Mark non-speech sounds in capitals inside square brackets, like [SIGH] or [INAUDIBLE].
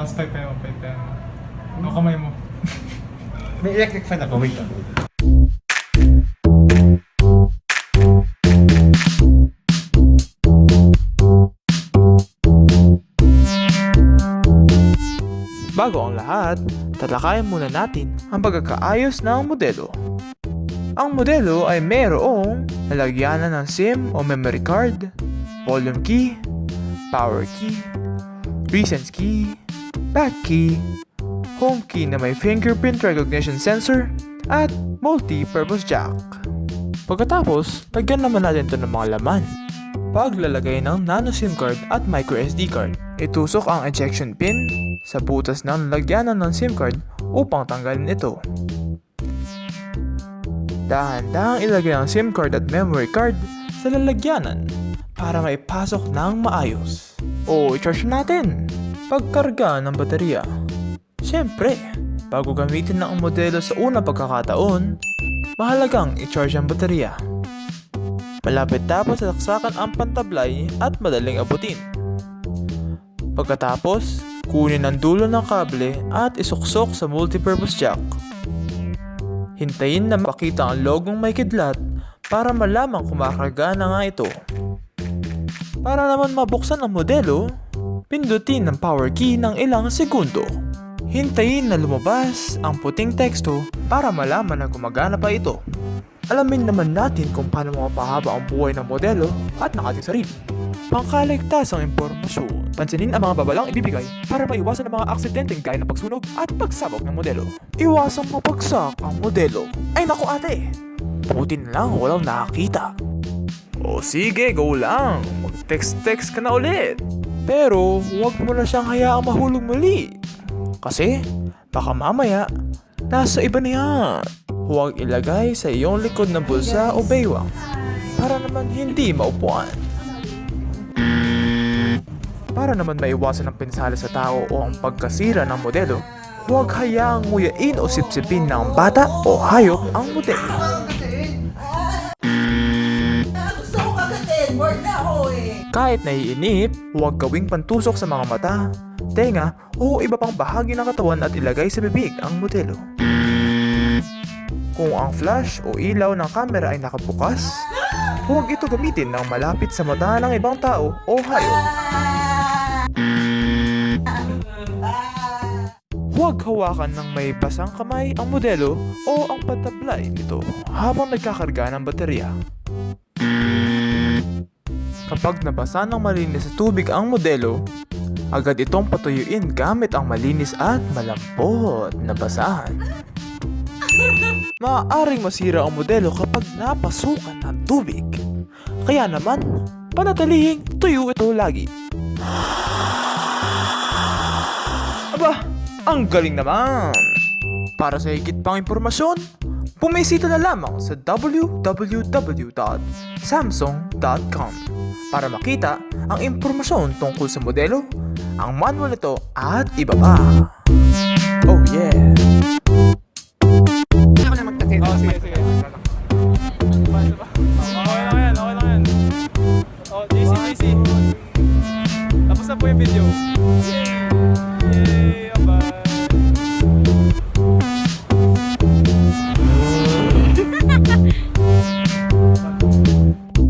Tapos paypayan mo, paypayan mo. O kamay mo. [LAUGHS] May electric fan ako. Wait lang. Bago ang lahat, talakayan muna natin ang pagkakaayos ng modelo. Ang modelo ay mayroong lalagyanan ng SIM o memory card, volume key, power key, recent key, back key, home key na may fingerprint recognition sensor, at multi-purpose jack. Pagkatapos, lagyan naman natin ito ng mga laman. Paglalagay ng nano SIM card at micro SD card, itusok ang ejection pin sa butas ng lalagyanan ng SIM card upang tanggalin ito. Dahan-dahang ilagay ang SIM card at memory card sa lalagyanan para maipasok ng maayos. O i-charge natin pagkarga ng baterya. Siyempre, bago gamitin ang modelo sa unang pagkakataon, mahalagang i-charge ang baterya. Malapit tapos saksakan ang pantablay at madaling abutin. Pagkatapos, kunin ang dulo ng kable at isuksok sa multipurpose jack. Hintayin na makita ang logong may kidlat para malamang kumakarga na nga ito. Para naman mabuksan ang modelo, pindutin ang power key ng ilang segundo. Hintayin na lumabas ang puting teksto para malaman na gumagana pa ito. Alamin naman natin kung paano mapahaba ang buhay ng modelo at ng ating sarili. Pangkaligtas ang impormasyon. Pansinin ang mga babalang ibibigay para maiwasan ang mga aksidenteng gaya ng pagsunog at pagsabog ng modelo. Iwasang mapagsak ang modelo. Ay naku ate! Buti na lang walang nakakita. O sige, go lang. Mag-text-text ka na ulit. Pero huwag mo na siyang hayaang mahulog muli. Kasi baka mamaya, nasa iba na yan. Huwag ilagay sa iyong likod ng bulsa o baywang para naman hindi maupuan. Para naman maiwasan ang pinsala sa tao o ang pagkasira ng modelo, huwag hayaang nguyain o sipsipin ng bata o hayop ang modelo. Bored na ako eh. Kahit naiinip, huwag gawing pantusok sa mga mata, tenga o iba pang bahagi ng katawan at ilagay sa bibig ang modelo. Kung ang flash o ilaw ng camera ay nakabukas, huwag ito gamitin ng malapit sa mata ng ibang tao o hayop. Huwag hawakan ng may basang kamay ang modelo o ang patablay nito habang nagkakarga ng baterya. Kapag nabasa ng malinis sa tubig ang modelo, agad itong patuyuin gamit ang malinis at malampot na basahan. [LAUGHS] Maaaring masira ang modelo kapag napasukan ng tubig. Kaya naman, panatilihing tuyo ito lagi. [GASPS] Aba, ang galing naman! Para sa higit pang impormasyon, bumisita na lamang sa www.samsung.com para makita ang impormasyon tungkol sa modelo, ang manual nito at iba pa. Oh yeah! Ako na. Oh, sige, sige. Okay lang yan, okay lang. Oh, JC, JC. Tapos na po yung video. Yay!